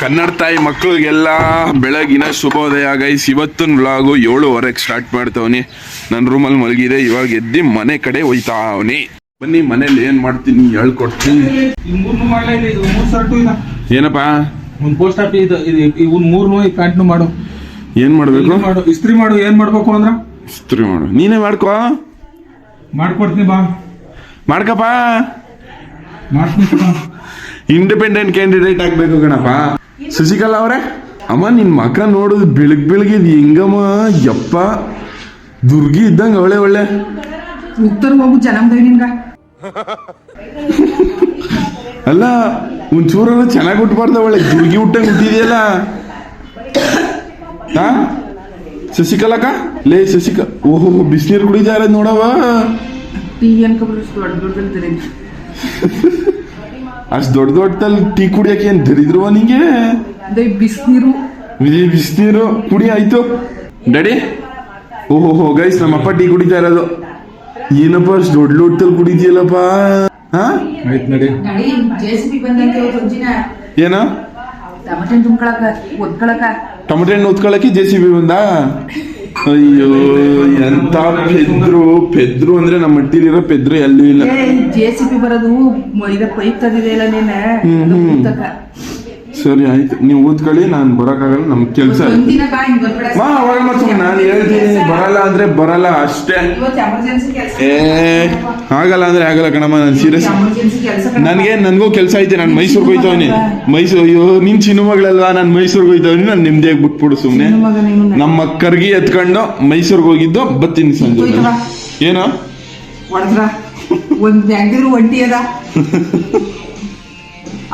ಕನ್ನಡ ತಾಯಿ ಮಕ್ಕಳಿಗೆಲ್ಲ ಬೆಳಗಿನ ಶುಭೋದಯ. ಗೈಸ್ ಇವತ್ತಿನ ವ್ಲಾಗು ಏಳುವರೆಗೆ ಸ್ಟಾರ್ಟ್ ಮಾಡ್ತವನಿ. ನನ್ನ ರೂಮಲ್ಲಿ ಮಲಗಿದೆ ಇವಾಗ ಎದ್ದು ಮನೆ ಕಡೆ ಹೋಯ್ತಾವನಿ ಬನ್ನಿ ಮನೇಲಿ ಏನ್ ಮಾಡ್ತೀನಿ ಹೇಳ್ಕೊಡ್ತೀನಿ. ಏನಪ್ಪ? ಒಂದು ಮೂರ್ ಪೋಸ್ಟ್ ಆಫೀಸ್ ಇದು ಇದು ಇವ್ನ ಮೂರ್ನು ಈ ಮಾಡು. ಏನ್ ಮಾಡ್ಬೇಕು? ಮಾಡು ಇಸ್ತ್ರಿ ಮಾಡು ಏನ್ ಮಾಡ್ಬೇಕು ಅಂದ್ರ? ಇಸ್ತ್ರಿ ಮಾಡು. ನೀನೇ ಮಾಡ್ಕೋ. ಮಾಡ್ಕೊಡ್ತೀನಿ ಬಾ. ಮಾಡ್ಕಪ್ಪ. ಮಾಡ್ತೀನಿ ಇಂಡಿಪೆಂಡೆಂಟ್ ಕ್ಯಾಂಡಿಡೇಟ್ ಆಗ್ಬೇಕು ಕಣಪ್ಪ. ಶಶಿಕಲಾ ಅವರೇ? ಅಮ್ಮ ನಿನ್ನ ಮಕ ನೋಡುದು ಬೆಳಗ್ ಬೆಳಗಿದ್ ಹೆಂಗಮ್ಮ? ಯಪ್ಪ ದುರ್ಗಿ ಇದ್ದಂಗ ಅವಳೆ ಒಳ್ಳೆ. ಉತ್ತರ ಹೋಗು ಜನ್ಮದಾಗ ನಿನ್ಗ. ಅಲ್ಲ ಒಂಚೂರಲ್ಲ ಚೆನ್ನಾಗಿ ಉಟ್ಬಾರ್ದ ಒಳ್ಳೆ ದುರ್ಗಿ ಹುಟ್ಟಂಗೆ ಹುಟ್ಟಿದೆಯಲ್ಲ. ಹಾ ಶಶಿಕಲಾಕ ಲೇ ಶಶಿಕ ಓಹೋ ಬಿಸಿನೀರು ಕುಡಿದಾರ ನೋಡವ ಟೀ ಅನ್ಕೊಬಿಟ್ಟು ದೊಡ್ಡ ದೊಡ್ಡ ಅಷ್ಟ್ ದೊಡ್ಡ ದೊಡ್ಡದಲ್ಲಿ ಟೀ ಕುಡಿಯಕ್ಕೆ ಏನು ದರಿದ್ರುವ ನಿಂಗೆ? ಅದೇ ಬಿಸಿನೀರು. ವಿಧಿ ಬಿಸಿನೀರು. ಕುಡಿ ಆಯ್ತು. ಡ್ಯಾಡಿ ಓಹೋ ಗೈಸ್ ನಮ್ಮಪ್ಪ ಟೀ ಕುಡಿತಾ ಇರೋದು. ಏನಪ್ಪ ಅಷ್ಟು ದೊಡ್ಡ ಲೋಟದಲ್ಲಿ ಕುಡಿದ್ಯಲ್ಲಪ್ಪ? ಹಾ? ಆಯ್ತು ನಡಿ. ಏನ? ಟಮಟೆ ಹಣ್ಣು ಉತ್ಕೊಳಕ್ಕೆ ಜೆ ಸಿ ಬಿ ಬಂದ? ಅಯ್ಯೋ ಎಂತ ಪೆದ್ರು? ಪೆದ್ರು ಅಂದ್ರೆ ನಮ್ಮ ಮಟ್ಟಿಲಿರೋ ಪೆದ್ರು ಎಲ್ಲೂ ಇಲ್ಲ. ಜೆ ಸಿ ಬಿ ಬರೋದು ಪೈಪ್ ತಂದಿದೆ ಇಲ್ಲ ನೀನ? ಸರಿ ಆಯ್ತು. ನೀವು ಓದ್ಕೊಳ್ಳಿ ನಾನು ಬರೋಕ್ಕಾಗಲ್ಲ ನಮ್ ಕೆಲ್ಸ ಮಾ ಅವಾಗ ಮತ್ತೆ ನಾನು ಹೇಳ್ತೀನಿ ಬರಲ್ಲ ಅಂದ್ರೆ ಬರಲ್ಲ ಅಷ್ಟೇ. ಏ ಆಗಲ್ಲ ಅಂದ್ರೆ ಆಗಲ್ಲ ಕಣಮ್ಮ ನಾನು ಸೀರಿಯಸ್ ನನಗೆ ನನಗೂ ಕೆಲಸ ಐತೆ ನಾನು ಮೈಸೂರಿಗೆ ಹೋಯ್ತವನಿ ಮೈಸೂರು ಅಯ್ಯೋ ನಿನ್ ಚಿನ್ನ ಮಗಳಲ್ವಾ ನಾನು ಮೈಸೂರಿಗೆ ಹೋಯ್ತವನಿ ನಾನು ನಿಮ್ದೇ ಬಿಟ್ಬಿಡು ಸುಮ್ಮನೆ. ನಮ್ಮ ಕರ್ಗಿ ಎತ್ಕೊಂಡು ಮೈಸೂರಿಗೆ ಹೋಗಿದ್ದು ಬತ್ತೀನಿ ಸಂಜೆ? ಏನೋ? ಒಂದ್ ಒಂಟಿ ಅದ.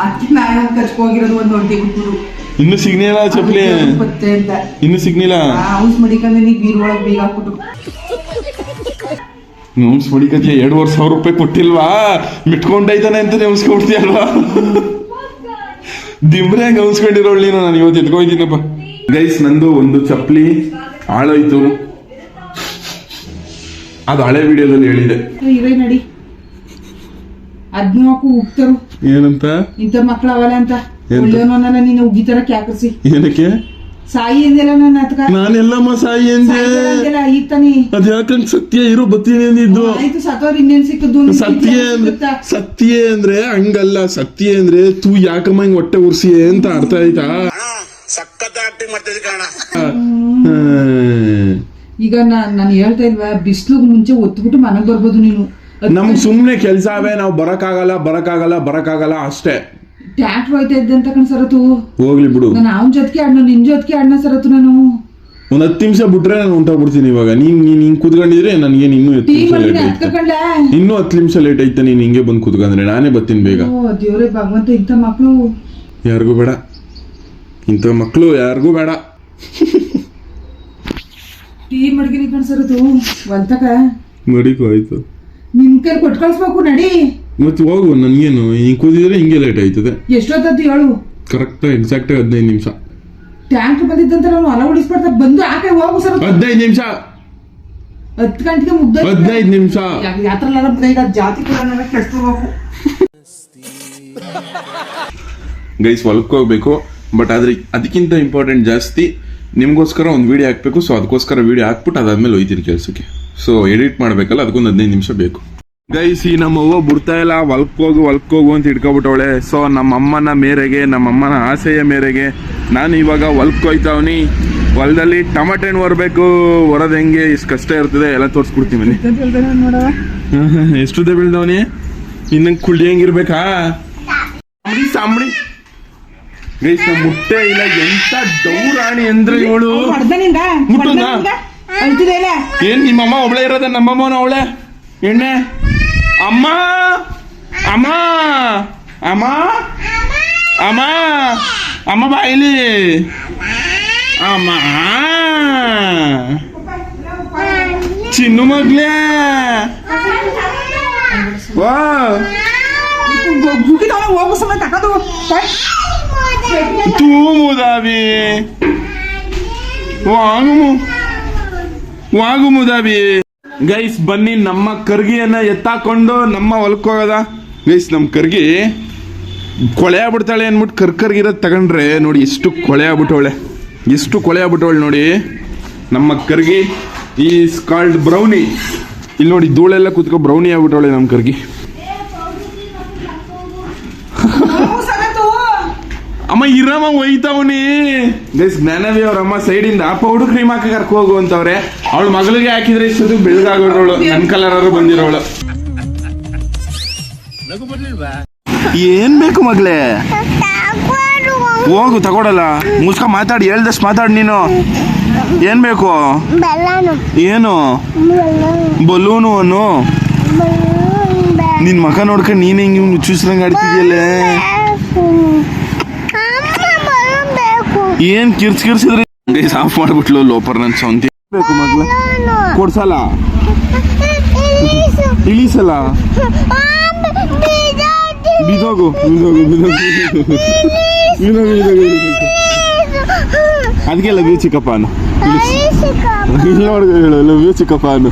ಅದಕ್ಕೆ ನಾನು ಖರ್ಚು ಹೋಗಿರೋದು ಒಂದ್ ಬಿಟ್ಬಿಡು. ಇನ್ನು ಸಿಗ್ನಿಲ್ಲ ಚಪ್ಪಲಿ? ಬತ್ತೆ ಅಂತ. ಇನ್ನು ಸಿಗ್ನಿಲ್ಲ ಹೌಸ್ ಮಡಿಕಂದ್ರೆ ನೀ ಬೀರ್ ಒಳಗ್ ಬೀಗ ಹಾಕ್ಬಿಟ್ಟು. ನಮ್ಸ್ ಮಡಿಕತಿ ಎರಡುವರೆ ಸಾವಿರ ರೂಪಾಯಿ ಕೊಟ್ಟಿಲ್ವಾ? ಮಿಟ್ಕೊಂಡೈತಾನೆ ಅಂತ ನೆನ್ಸ್ಕೊಡ್ತೀಯಲ್ವಾ ದಿಂಬ್ರೆ ಹಂಗೆ ನೀನು ನಾನು ಇವತ್ತು ಎತ್ಕೊಯ್ತೀನಪ್ಪ ಗೈಸ್ ನಂದು ಒಂದು ಚಪ್ಪಲಿ ಹಾಳೋಯ್ತು. ಅದು ಹಳೆ ವಿಡಿಯೋದಲ್ಲಿ ಹೇಳಿದೆ. ಇರೇ ನಡಿ. ಹದಿನಾಲ್ಕು ಉಗ್ತರು ಏನಂತ? ಇಂತ ಮಕ್ಳ ಅವಲ್ಲ ಅಂತ ನೀನು ಉಗ್ಗಿ ನೀನು ಉಗಿತರ ಕ್ಯಾಕರ್ಸಿ. ಏನಕ್ಕೆ? ಸಾಯಿ ಎಂದಿಲ್ಲ ನನ್ನ ಅತ್ಕ ನಾನೆಲ್ಲಮ್ಮ ಸಾಯಿ ಎಂದೆ ಈತನಿ ಅದ್ ಯಾಕಂದ್ ಸತ್ಯ ಇರು ಬತ್ತೀನಿ ಅಂದಿದ್ದು? ಆಯ್ತು ಸತ್ತೋರ್ ಇನ್ನೇನ್ ಸಿಕ್ಕದ್ದು? ಸತ್ಯ? ಸತ್ಯ ಅಂದ್ರೆ ಹಂಗಲ್ಲ ಸತ್ಯ ಅಂದ್ರೆ ತೂ ಯಾಕಮ್ಮ ಹಿಂಗ್ ಹೊಟ್ಟೆ ಉರ್ಸಿ ಅಂತ ಅರ್ಥ ಆಯ್ತಾ? ಸಖತ್ ಆಕ್ಟಿಂಗ್ ಮಾಡ್ತಿದ್ದೆ ಕಾಣ. ಈಗ ನಾನ್ ನಾನು ಹೇಳ್ತಾ ಇಲ್ವಾ ಬಿಸ್ಲುಗ್ ಮುಂಚೆ ಒತ್ಬಿಟ್ಟು ಮನೆಗೆ ಬರ್ಬೋದು ನೀನು. ನಮ್ಗ್ ಸುಮ್ನೆ ಕೆಲ್ಸ ಅವೇ ನಾವು ಬರಕ್ಕಾಗಲ್ಲ ಬರಕ್ಕಾಗಲ್ಲ ಬರಕ್ಕಾಗಲ್ಲ ಅಷ್ಟೇ. ಟ್ಯಾಕ್ಟರ್ ಹೋಯ್ತಾ ಇದ್ದಂತ ಕಣ್ ಸರತು. ಹೋಗ್ಲಿ ಬಿಡು. ನಾನು ಅವನ್ ಜೊತೆಗೆ ಆಡ್ನ ನಿನ್ ಜೊತೆಗೆ ಆಡ್ನ ಸರತು ನಾನು. ಒಂದ್ ಹತ್ತು ನಿಮಿಷ ಬಿಟ್ರೆ ನಾನು ಹೊಂಟೋಗ್ಬಿಡ್ತೀನಿ ಇವಾಗ. ನೀನ್ ನೀನ್ ಹಿಂಗ್ ಕುತ್ಕೊಂಡಿದ್ರೆ ನನ್ಗೆ ಇನ್ನೂ ಹತ್ತು ಟೀ ನಿಮಿಷ ಲೇಟ್ ಆಯ್ತು. ಹತ್ಕೊಂಡ ಇನ್ನೂ ಹತ್ತು ನಿಮಿಷ ಲೇಟ್ ಐತೆ ನೀನ್ ಹಿಂಗೆ ಬಂದ್ ಕುತ್ಕೊಂಡ್ರೆ ನಾನೇ ಬರ್ತೀನಿ ಬೇಗ. ಓ ದೇವ್ರೇ ಭಗವಂತ ಇಂಥ ಮಕ್ಳು? ಯಾರಿಗೂ ಬೇಡ. ಇಂಥ ಮಕ್ಕಳು ಯಾರಿಗೂ ಬೇಡ. ಟೀ ಮಡ್ಗಿನಿ ಕಣ್ಸರದು ಹೊಲ್ತಕ ಮಡಿಕೋ ಆಯ್ತು. ನಿಮ್ ಕೈ ಕೊಟ್ಟು ಕಳ್ಸ್ಬೇಕು ನಡಿ. ಮತ್ತೆ ಹೋಗು ನನ್ಗೇನು ಹಿಂಗ್ ಕೂದಿದ್ರೆ ಹಿಂಗೆ ಲೇಟ್ ಆಯ್ತದೆ. ಎಷ್ಟೊತ್ತದ್ದು ಹೇಳು. ಕರೆಕ್ಟ್ ಎಕ್ಸಾಕ್ಟ್ ಹದಿನೈದು ನಿಮಿಷ. ಟ್ಯಾಂಕ್ ಬಂದಿದ್ದಂತ ನಾನು ಹೊಡಿಸ್ಬಾರ್ದ ಬಂದು ಆಕೆ ಹೋಗು ಸರ್. ಹದಿನೈದು ನಿಮಿಷ. ಹತ್ತು ಗಂಟೆಗೆ ಮುಗ್ದ ಹದಿನೈದು ನಿಮಿಷ. ಯಾತ್ರ ಈಗ ಜಾತಿ ಕೂಡ ಕೆಡ್ಸ್ಕೋಬೇಕು ಗೈಸ್ ಹೊಲಕ್ಕೆ ಹೋಗ್ಬೇಕು ಬಟ್ ಆದ್ರೆ ಅದಕ್ಕಿಂತ ಇಂಪಾರ್ಟೆಂಟ್ ಜಾಸ್ತಿ ನಿಮ್ಗೋಸ್ಕರ ಒಂದು ವಿಡಿಯೋ ಹಾಕ್ಬೇಕು ಸೊ ಅದಕ್ಕೋಸ್ಕರ ವಿಡಿಯೋ ಹಾಕ್ಬಿಟ್ಟು ಅದಾದ್ಮೇಲೆ ಒಯ್ತೀನಿ ಕೆಲಸಕ್ಕೆ. ಸೊ ಎಡಿಟ್ ಮಾಡ್ಬೇಕಲ್ಲ ಅದಕ್ಕೊಂದು ಹದಿನೈದು ನಿಮಿಷ ಬೇಕು. ಗೈಸ್ ಈ ನಮ್ಮ ಅವ್ವ ಬಿಡ್ತಾ ಇಲ್ಲ. ಹೊಲ್ಕೋಗು ಹೋಗು ಅಂತ ಹಿಡ್ಕೊಬಿಟ್ಟವಳೆ. ಸೊ ನಮ್ಮ ಅಮ್ಮನ ಮೇರೆಗೆ ನಮ್ಮ ಅಮ್ಮನ ಆಸೆಯ ಮೇರೆಗೆ ನಾನು ಇವಾಗ ಹೊಲಕ್ಕೆ ಹೋಯ್ತಾವ್ನಿ. ಹೊಲದಲ್ಲಿ ಟಮಾಟೆ ಹಣ್ಣು ಹೊರಬೇಕು ಹೊರದ ಹೆಂಗೆ? ಇಷ್ಟು ಕಷ್ಟ ಇರ್ತದೆ. ಎಲ್ಲ ಬನ್ನಿ. ನೋಡವ ಎಷ್ಟುದ್ದೆ ಬೀಳ್ದವನಿ? ಇನ್ನಂಗೆ ಕುಳ್ಳಿ ಹೆಂಗಿರ್ಬೇಕಾ? ಸಾಂಬಡಿ ಗೈಸ್ ನಮ್ಮ ಮುಟ್ಟೆ ಇಲ್ಲ. ಎಂತ ಡೌರಾಣಿ ಅಂದ್ರೆ ಇವಳು. ಮುಟ್ಟುನಾ? ಅಳ್ತಿದೆ ಇಲ್ಲ ಏನ್ ನಿಮ್ಮಮ್ಮ ಒಬ್ಳೆ ಇರೋದ ನಮ್ಮಮ್ಮನ ಅವಳೆ ಎಣ್ಣೆ ಅಮ್ಮ ಅಮ್ಮ ಅಮ್ಮ ಅಮ್ಮ ಅಮ್ಮ ಬಾಯಿಲಿ ಅಮ್ಮ ಚಿನ್ನು ಮಗ್ಲೇ ವಾ ಗುಗಿದವ ಹೋಗು ಸಮಯ ತಕದು ತೂ ಮುದಾವಿ ವಾಗು ವಾಗು ಮುದಾಬಿ. ಗೈಸ್, ಬನ್ನಿ, ನಮ್ಮ ಕರ್ಗಿಯನ್ನ ಎತ್ತಾಕೊಂಡು ನಮ್ಮ ಹೊಲ್ಕೋಗದ. ಗೈಸ್, ನಮ್ಮ ಕರ್ಗಿ ಕೊಳೆ ಆಗ್ಬಿಡ್ತಾಳೆ ಅಂದ್ಬಿಟ್ಟು ಕರ್ಕರ್ಗಿರೋದು ತಗೊಂಡ್ರೆ ನೋಡಿ ಇಷ್ಟು ಕೊಳೆ ಆಗ್ಬಿಟ್ಟವಳೆ. ಇಷ್ಟು ಕೊಳೆ ಆಗ್ಬಿಟ್ಟವಳೆ ನೋಡಿ. ನಮ್ಮ ಕರ್ಗಿ ಈ ಕಾಲ್ಡ್ ಬ್ರೌನಿ ಇಲ್ಲಿ ನೋಡಿ ಧೂಳೆಲ್ಲ ಕೂತ್ಕೊ ಬ್ರೌನಿ ಆಗ್ಬಿಟ್ಟವಳೆ ನಮ್ಮ ಕರ್ಗಿ. ಇರಮ್ಮ ಒಯ್ತವನಿ ಗೈಸ್ ಜ್ಞಾನವಿ ಅವ್ರ ಅಮ್ಮ ಸೈಡಿಂದ ಪೌಡರ್ ಕ್ರೀಮ್ ಹಾಕಿ ಕರ್ಕೊ ಹೋಗು ಅಂತವ್ರೆ ಅವಳ ಮಗಳಿಗೆ ಹಾಕಿದ್ರೆ ಇಷ್ಟೊತ್ತಿಗೆ ಬೆಳಗಾಗೋಳು ನನ್ ಕಲರ್ ಬಂದಿರೋಳು. ಏನ್ ಬೇಕು ಮಗಳೇ ಹೋಗು ತಗೊಳಲ್ಲ ಮುಸ್ಕ ಮಾತಾಡಿ ಹೇಳ್ದಷ್ಟು ಮಾತಾಡಿ ನೀನು. ಏನ್ ಬೇಕು? ಏನು? ಬಲೂನು ಅನ್ನು? ನಿನ್ ಮಕ ನೋಡ್ಕೊಂಡು ನೀನ್ ಹೆಂಗ್ ಇವ್ನು ಚೂಸ್ರಂಗ್ ಆಡ್ತಿದ್ಯಲ್ಲೇ? ಏನ್ ಕಿರ್ಚ್ ಕಿರ್ಚಿದ್ರಿ ಗೈಸ್ ಆಫ್ ಮಾಡ್ಬಿಟ್ಲು ಲೋಪರ್ ನನ್ ಸೌಂತಿ ಬೇಕು ಮಗ್ಲ. ಕೊಡ್ಸಲ್ಲ? ಇಳಿಸಲ್ಲ? ಬಿದೋಗು ಬಿದೋಗು ಬಿದೋಗು ಬಿದೋಗು ಬಿದೋಗು ಅದಕ್ಕೆ ಲವ್ ಯು ಚಿಕ್ಕಪ್ಪ ಅನ್ನು ಲವ್ ಯು ಚಿಕ್ಕಪ್ಪ ಅನ್ನು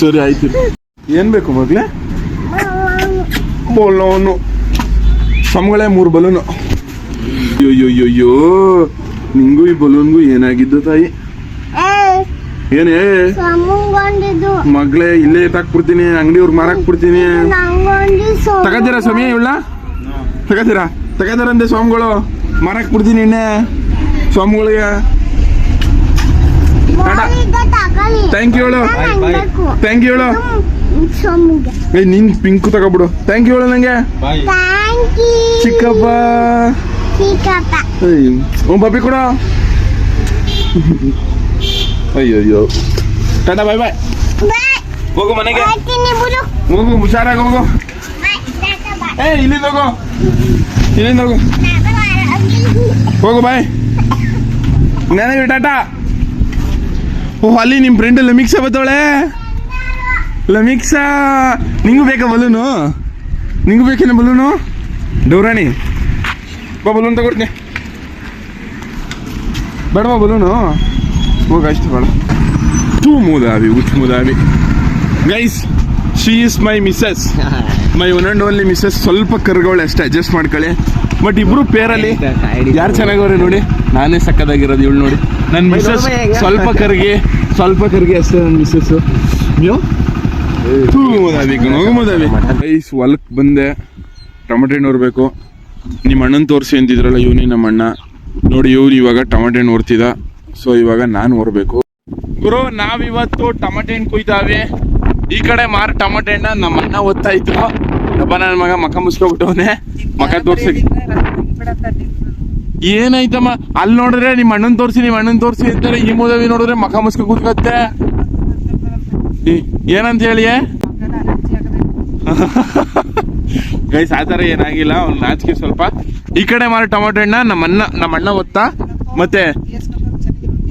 ಸರಿ ಆಯ್ತು. ಏನ್ ಬೇಕು ಮಗ್ಲೆ? ಬೋಲೋನು ಸಮಗಳೇ ಮೂರು ಬಲೂನು. ಅಯ್ಯೋಯ್ಯೋಯ್ಯೋ ನಿಂಗೂ ಈ ಬಲೂನ್ಗೂ ಏನಾಗಿದ್ದು ತಾಯಿ? ಏನೇ? ಮಗಳೇ ಇಲ್ಲೇ ತಾಕ್ಬಿಡ್ತೀನಿ ಅಂಗಡಿಯವ್ರಿಗೆ ಮಾರಾಕ್ ಬಿಡ್ತೀನಿ ನಂಗೊಂದು ಸ್ವಾಮಿ ಇವಳ ತಗತೀರಾ ತಗತಾರಂತೆ ಸ್ವಾಮಿಗಳು? ಮಾರಾಕ್ ಬಿಡ್ತೀನಿ ಇನ್ನೇ ಸ್ವಾಮಿಗಳಿಗೆ ಥ್ಯಾಂಕ್ ಯು ಹೇಳು. ಥ್ಯಾಂಕ್ ಯು ಹೇಳು. ಏ ನೀನ್ ಪಿಂಕು ತಗೋಬಿಡು. ಥ್ಯಾಂಕ್ ಯು ಹೇಳು ನಂಗೆ. ಚಿಕ್ಕಪ್ಪ. ಒಂದ್ ಪಪ್ಪಿ ಅಯ್ಯೋ ಅಯ್ಯಯ್ಯೋ ಟಾಟಾ ಬಾಯ್ ಬಾಯ್. ಹೋಗು ಮನೆಗೆ. ಹೋಗು ಹುಷಾರಾಗಿ ಹೋಗು. ಏ ಇಲ್ಲಿಂದ ಹೋಗು. ಇಲ್ಲಿಂದ ಹೋಗು. ಹೋಗು ಬಾಯ್. ನನಗೆ ಟಾಟಾ. ಓ ಅಲ್ಲಿ ನಿಮ್ಮ ಫ್ರೆಂಡ್ ಲಮಿಕ್ಸ ಬತ್ತವಳೆ. ಲಮಿಕ್ಸ ನಿಂಗೂ ಬೇಕಾ ಬಲೂನು? ನಿಂಗೂ ಬೇಕೇನ ಬಲೂನು? ಡೌರಾಣಿ ಬಾ ಬಲೂನ್ ತಗೊಡ್ತೀನಿ. ಬೇಡವಾ ಬಲೂನು? ಹೋಗ ಅಷ್ಟು ಬೇಡ. ಟೂ ಮೂದಾವಿ ಉಚ್ ಮೂದಾವಿ. Guys she is my missus my one and only missus ಸ್ವಲ್ಪ ಕರ್ಗವಳೆ ಅಷ್ಟೇ ಅಡ್ಜಸ್ಟ್ ಮಾಡ್ಕೊಳ್ಳಿ. ಬಟ್ ಇಬ್ರು ಪೇರಲ್ಲಿ ಯಾರು ಚೆನ್ನಾಗವ್ರೆ ನೋಡಿ? ನಾನೇ ಸಕ್ಕದಾಗಿರೋದು ಇವಳು ನೋಡಿ. ನನ್ನ ಮಿಸ್ಸಸ್ ಸ್ವಲ್ಪ ಕರ್ಗೆ ಸ್ವಲ್ಪ ಕರ್ಗೆ ಅಷ್ಟೇ ನನ್ನ ಮಿಸ್ಸಸ್ಸು ನೀವು ಗೈಸ್ ಹೊಲಕ್ಕೆ ಬಂದೆ. ಟೊಮೆಟೊ ಹಣ್ಣು ಹೊರಬೇಕು ನಿಮ್ಮ ಅಣ್ಣನ ತೋರಿಸಿ ಅಂತಿದ್ರಲ್ಲ ಇವನೇ ನಮ್ಮ ಅಣ್ಣ. ನೋಡಿ ಇವ್ರು ಇವಾಗ ಟೊಮೆಟೊ ಹಣ್ಣು ಹೊರ್ತಿದ ಸೊ ಇವಾಗ ನಾನು ಹೊರಬೇಕು ಗುರು ನಾವಿವತ್ತು ಟೊಮೆಟೊ ಹಣ್ಣು ಕುಯ್ತಾವೆ ಈ ಕಡೆ ಮಾರ್ ಟೊಮೆಟೊ ಹಣ್ಣ ನಮ್ಮ ಅಣ್ಣ ಓದ್ತಾ ಇದ್ರು ಡಬ್ಬ ನನ್ನ ಮಗ ಮಕ ಮುಸ್ಕೊಬಿಟ್ಟವನೆ ಮಕ ತೋರ್ಸಕ್ ಏನಾಯ್ತಮ್ಮ? ಅಲ್ಲಿ ನೋಡಿದ್ರೆ ನಿಮ್ಮ ಅಣ್ಣನ್ ತೋರಿಸಿ ನಿಮ್ಮ ಅಣ್ಣನ್ ತೋರಿಸಿ ಅಂತಾರೆ. ಈ ಮೂದವಿ ನೋಡಿದ್ರೆ ಮಕ ಮುಸ್ಕ ಕೂತ್ಕತ್ತೆ. ಏನಂತ ಹೇಳಿಯೇ? ಗೈಸ್, ಆ ಥರ ಏನಾಗಿಲ್ಲ, ಅವ್ನು ನಾಚಿಕೆ ಸ್ವಲ್ಪ. ಈ ಕಡೆ ಮಾರೋ ಟೊಮೊಟೊ ಹಣ್ಣ ನಮ್ಮ ಅಣ್ಣ ನಮ್ಮ ಅಣ್ಣ ಒತ್ತಾ. ಮತ್ತೆ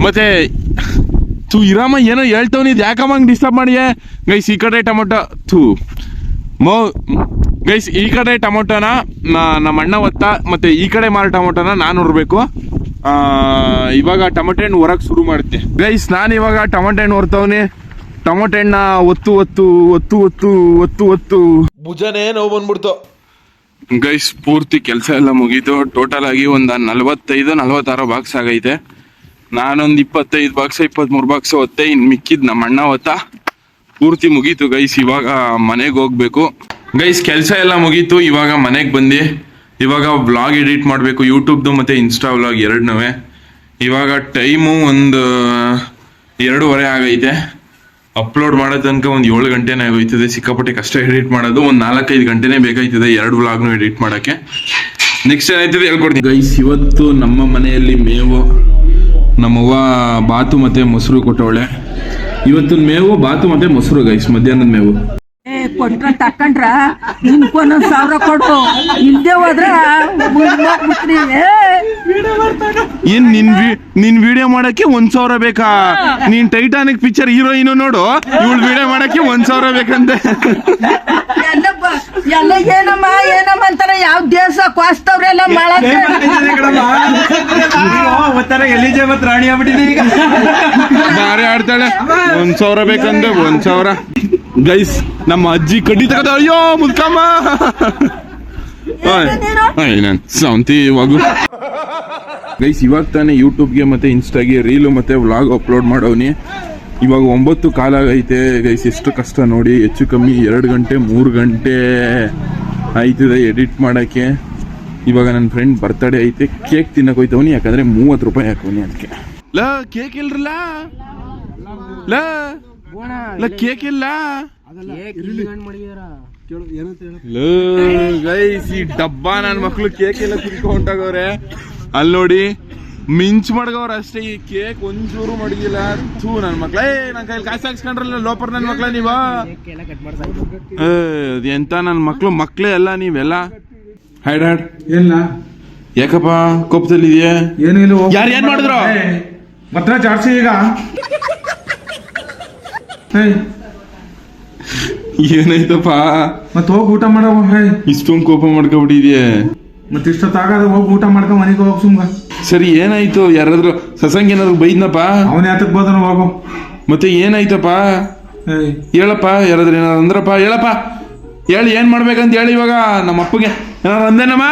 ಮತ್ತೆ ತೂ ಇರಾಮ ಏನೋ ಹೇಳ್ತವ್ನಿ, ಇದು ಯಾಕಮ್ಮ ಹಂಗೆ ಡಿಸ್ಟರ್ಬ್ ಮಾಡಿಯೇ? ಗೈಸ್, ಈ ಕಡೆ ಟೊಮೊಟೊ, ಥೂ. ಮೋ, ಗೈಸ್, ಈ ಕಡೆ ಟೊಮೊಟೊನ ನಮ್ಮ ಅಣ್ಣ ಒತ್ತ, ಮತ್ತೆ ಈ ಕಡೆ ಮಾರೋ ಟೊಮೊಟೊನ ನಾನು ಹೊರಬೇಕು. ಇವಾಗ ಟೊಮೊಟೊ ಹಣ್ಣು ಹೊರಗೆ ಶುರು ಮಾಡುತ್ತೆ. ಗೈಸ್, ನಾನು ಇವಾಗ ಟೊಮೊಟೊ ಹಣ್ಣು ಹೊರ್ತವನಿ. ಟೊಮೊಟೊ ಹಣ್ಣ ಒತ್ತು ಒತ್ತು ಒತ್ತು ಒತ್ತು ಒತ್ತು ಒತ್ತು. ಭುಜನೇ ನೋವು ಬಂದ್ಬಿಡ್ತು. ಗೈಸ್, ಪೂರ್ತಿ ಕೆಲಸ ಎಲ್ಲ ಮುಗೀತು. ಟೋಟಲ್ ಆಗಿ ಒಂದು ನಲವತ್ತೈದು, ನಲವತ್ತಾರು ಬಾಕ್ಸ್ ಆಗೈತೆ. ನಾನೊಂದು ಇಪ್ಪತ್ತೈದು ಬಾಕ್ಸ್ ಇಪ್ಪತ್ತ್ಮೂರು ಬಾಕ್ಸ್ ಒತ್ತೆ ಇನ್ನು ಮಿಕ್ಕಿದ್ ನಮ್ಮ ಅಣ್ಣ ಒತ್ತ ಪೂರ್ತಿ ಮುಗೀತು ಗೈಸ್, ಇವಾಗ ಮನೆಗೆ ಹೋಗ್ಬೇಕು. ಗೈಸ್, ಕೆಲಸ ಎಲ್ಲ ಮುಗೀತು. ಇವಾಗ ಮನೆಗೆ ಬಂದು. ಇವಾಗ ವ್ಲಾಗ್ ಎಡಿಟ್ ಮಾಡಬೇಕು. ಯೂಟ್ಯೂಬ್ದು ಮತ್ತು ಇನ್ಸ್ಟಾ ವ್ಲಾಗ್ ಎರಡನ್ನೂ ಇವಾಗ ಟೈಮು ಒಂದು, ಎರಡೂವರೆ ಆಗೈತೆ. ಅಪ್ಲೋಡ್ ಮಾಡೋ ತನಕ ಒಂದು ಏಳು ಗಂಟೆನೇ ಆಗೋಯ್ತದೆ ಸಿಕ್ಕಾಪಟ್ಟೆ ಕಷ್ಟ ಎಡಿಟ್ ಮಾಡೋದು. ಒಂದು ನಾಲ್ಕೈದು ಗಂಟೆನೇ ಬೇಕಾಯ್ತದೆ ಎರಡು ವ್ಲಾಗ್ನು ಎಡಿಟ್ ಮಾಡಕ್ಕೆ. ನೆಕ್ಸ್ಟ್ ಏನಾಯ್ತದೆ ಹೇಳ್ಕೊಡ್ತೀನಿ. ಗೈಸ್ ಇವತ್ತು ನಮ್ಮ ಮನೆಯಲ್ಲಿ ಮೇವು, ನಮ್ಮವ್ವ ಬಾತು ಮತ್ತೆ ಮೊಸರು ಕೊಟ್ಟವಳೆ. ಇವತ್ತು ಮೇವು, ಬಾತು ಮತ್ತೆ ಮೊಸರು ಗೈಸ್ ಮಧ್ಯಾಹ್ನದ ಮೇವು. ಕೊಟ್ರ ನಿನ್ಕೊಂದೊಂದ್ ಸಾವಿರ ಕೊಡು ಹೋದ್ರ ಏನ್ ನಿನ್ ನಿನ್ ವಿಡಿಯೋ ಮಾಡಕ್ಕೆ ಒಂದ್ ಸಾವಿರ ಬೇಕಾ? ನೀನ್ ಟೈಟಾನಿಕ್ ಪಿಕ್ಚರ್ ಹೀರೋಯಿನ್ ನೋಡು. ಇವಳು ವಿಡಿಯೋ ಮಾಡಕ್ಕೆ ಒಂದ್ ಸಾವಿರ ಬೇಕಂತೆ. ಎಲ್ಲ ಎಲ್ಲ ಏನಮ್ಮ ಏನಮ್ಮ ಅಂತಾರ? ಯಾವ ದೇಶ ಎಲ್ಲ ಮಾಡಕ್ಕೆ ಎಲಿಜಬೆತ್ ರಾಣಿ ಆಗ್ಬಿಟ್ಟಿದೆ ಈಗ. ಬಾರಿ ಆಡ್ತಾಳೆ. ಒಂದ್ ಸಾವಿರ ಬೇಕಂದ್ರೆ ಒಂದ್ ಸಾವಿರ. ಗೈಸ್ ನಮ್ಮ ಅಜ್ಜಿ ಕಡ್ಡಿ ತಗದ ಅಯ್ಯೋ ಮುದ್ಕಮ್ಮ. ನಾನು ಶಾಂತಿ ಇವಾಗ ಗೈಸ್ ಇವಾಗ ತಾನೇ ಯೂಟ್ಯೂಬ್ಗೆ ಮತ್ತೆ ಇನ್ಸ್ಟಾಗೆ ರೀಲು ಮತ್ತೆ ವ್ಲಾಗ್ ಅಪ್ಲೋಡ್ ಮಾಡವ್ನಿ. ಇವಾಗ ಒಂಬತ್ತು ಕಾಲ ಆಗೈತೆ. ಗೈಸ್ ಎಷ್ಟು ಕಷ್ಟ ನೋಡಿ. ಹೆಚ್ಚು ಕಮ್ಮಿ ಎರಡು ಗಂಟೆ ಮೂರು ಗಂಟೆ ಆಯ್ತದೆ ಎಡಿಟ್ ಮಾಡೋಕ್ಕೆ. ಇವಾಗ ನನ್ನ ಫ್ರೆಂಡ್ ಬರ್ತಡೇ ಐತೆ. ಕೇಕ್ ತಿನ್ನಕ್ ಹೋಯ್ತವನಿ. ಯಾಕಂದ್ರೆ ಮೂವತ್ತು ರೂಪಾಯಿ ಹಾಕೋನಿ ಅದಕ್ಕೆ ಲ ಕೇಕ್ ಇಲ್ರಲ್ಲ? ಲ ಲಾ ಕೇಕ್ ಇಲ್ಲ? ಗೈಸ್ ಈ ಡಬ್ಬ ನನ್ನ ಮಕ್ಳು ಕೇಕ್ ಎಲ್ಲ ಹೊಂಟಾಗವ್ರೆ. ಅಲ್ಲಿ ನೋಡಿ ಮಿಂಚ್ ಮಡ್ಗವ್ರ ಅಷ್ಟೇ ಈ ಕೇಕ್ ಒಂಚೂರು ಮಡಗಿಲ್ಲ. ಥೂ ನನ್ನ ಮಕ್ಳ ನನ್ನ ಕೈಲಿ ಕಾಸು ಹಾಕ್ಸ್ಕೊಂಡ್ರಲ್ಲ ಲೋಪರ್ ನನ್ನ ಮಕ್ಳ ನೀವ? ಅದ್ ಎಂತ ನನ್ನ ಮಕ್ಳು ಮಕ್ಳೇ ಎಲ್ಲ ನೀವೆಲ್ಲ? ಹೈಡಾಡ್ ಎಲ್ಲ ಏನಿಲ್ಲ ಯಾಕಪ್ಪ ಕೋಪದಲ್ಲಿದೆಯಾ? ಏನು ಇಲ್ಲ ಯಾರು ಏನ್ ಮಾಡಿದ್ರು? ಮತ್ತೆ ಜಾಸ್ತಿ ಈಗ. ಏನಾಯ್ತಪ್ಪ? ಮತ್ತೆ ಹೋಗಿ ಊಟ ಮಾಡವ ಹೇ. ಇಷ್ಟೊಂದು ಕೋಪ ಮಾಡ್ಕೊಬಿಟ್ಟಿದ್ಯೆ. ಮತ್ತೆ ಇಷ್ಟೊತ್ತಾಗದ ಹೋಗಿ ಊಟ ಮಾಡ್ಕೊ ಮನೆಗೆ ಹೋಗಿ ಸುಮ್ಗ. ಸರಿ ಏನಾಯ್ತು? ಯಾರಾದ್ರೂ ಸಸಂಗ್ ಏನಾದ್ರು ಬೈದ್ನಪ್ಪ? ಅವನ ಯಾತಕ್ ಬೋದನ ಹೋಗು. ಮತ್ತೆ ಏನಾಯ್ತಪ್ಪ? ಹೇಳಪ್ಪ ಯಾರಾದ್ರೂ ಏನಾದ್ರು ಅಂದ್ರಪ್ಪ ಹೇಳಪ್ಪ. ಹೇಳಿ ಏನ್ ಮಾಡ್ಬೇಕಂತ ಹೇಳಿ ಇವಾಗ ನಮ್ಮ ಅಪ್ಪಗೆ ಏನಾದ್ರು ಅಂದೇನಮ್ಮ?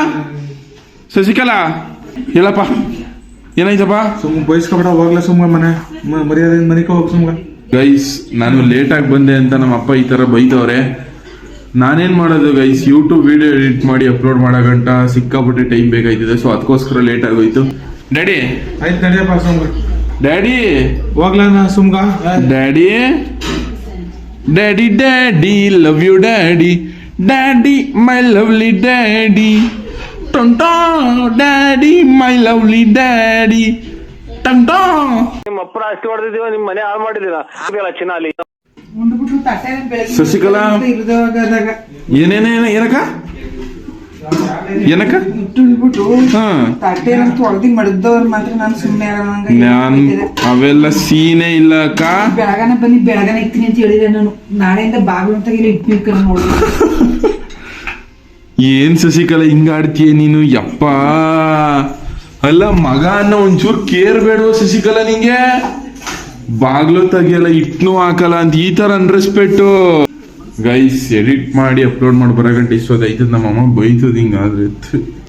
ಶಶಿಕಲಾ ಹೇಳಪ್ಪ. ಏನಾಯ್ತಪ್ಪ? ಸುಮ್ಮ ಬಯಸ್ಕೊಬೇಡ ಹೋಗ್ಲ ಸುಮ್ಮ ಮನೆ. ಮರ್ಯಾದೆ ಮನೆಗೆ ಹೋಗಿ ಸುಮ್ಗ. ಗೈಸ್ ನಾನು ಲೇಟಾಗಿ ಬಂದೆ ಅಂತ ನಮ್ಮ ಅಪ್ಪ ಈ ಥರ ಬೈತವ್ರೆ. ನಾನೇನು ಮಾಡೋದು ಗೈಸ್ ಯೂಟ್ಯೂಬ್ ವಿಡಿಯೋ ಎಡಿಟ್ ಮಾಡಿ ಅಪ್ಲೋಡ್ ಮಾಡೋ ಗಂಟ ಸಿಕ್ಕಾಪಟ್ಟೆ ಟೈಮ್ ಬೇಕಾಯ್ತಿದೆ ಸೊ ಅದಕ್ಕೋಸ್ಕರ ಲೇಟ್ ಆಗೋಯ್ತು ಡ್ಯಾಡಿ ಆಯ್ತು ನಡೆಯಪ್ಪ ಸುಮ್ಗ ಡ್ಯಾಡಿ ಹೋಗ್ಲಾ ಸುಮ್ಗ daddy daddy daddy love you daddy daddy my lovely daddy ಟೊಂಟೋ daddy my lovely daddy ನಿಮ್ಮ ಅಪ್ಪನ ಆಸ್ತಿ ಹೊಡೆದಿದ್ದೀವ ನಿಮ್ಮ ಮನೆ ಹಾಳು ಮಾಡಿದೀರ ಚಿನ್ನ ಅಲ್ಲಿ ಶಶಿಕಲಾ? ಏನೇನೇ ಏನೇನೇನ ಏನಕ್ಕ? ಏನಕ್ಕ? ಬಿಟ್ಟು ಹಾ. ತಟ್ಟೆ ತೊಳೆದಿ ಮಡಗ್ದವ್ರು ಮಾತ್ರ ನಾನು ಸುಮ್ಮನೆ ನಾನ್ ಅವೆಲ್ಲ ಸೀನೆ ಇಲ್ಲ ಅಕ್ಕ. ಬೆಳಗನ ಬನ್ನಿ ಬೆಳಗನ ಇಕ್ತೀನಿ ಅಂತ ಹೇಳಿದೆ ನಾನು. ನಾಳೆಯಿಂದ ಬಾಗಿಲು ತೆಗಿಲಿ ಇಟ್ಬೇಕು ನೋಡಿ ಏನ್ ಶಶಿಕಲಾ ಹಿಂಗಾಡ್ತೀಯ ನೀನು ಯಪ್ಪ. ಅಲ್ಲ ಮಗ ಅನ್ನೋ ಒಂಚೂರು ಕೇರ್ ಬೇಡ ಶಶಿಕಲಾ ನಿಂಗೆ. ಬಾಗ್ಲು ತೆಗಿಯಲ್ಲ ಇಟ್ನು ಹಾಕಲ್ಲ ಅಂತ ಈ ತರ ಅನ್ರೆಸ್ಪೆಕ್ಟು. ಗೈಸ್ ಎಡಿಟ್ ಮಾಡಿ ಅಪ್ಲೋಡ್ ಮಾಡಿ ಬರೋ ಗಂಟೆ ನಮ್ಮ ಅಮ್ಮ ಬೈತದ ಹಿಂಗಾದ್ರೆ.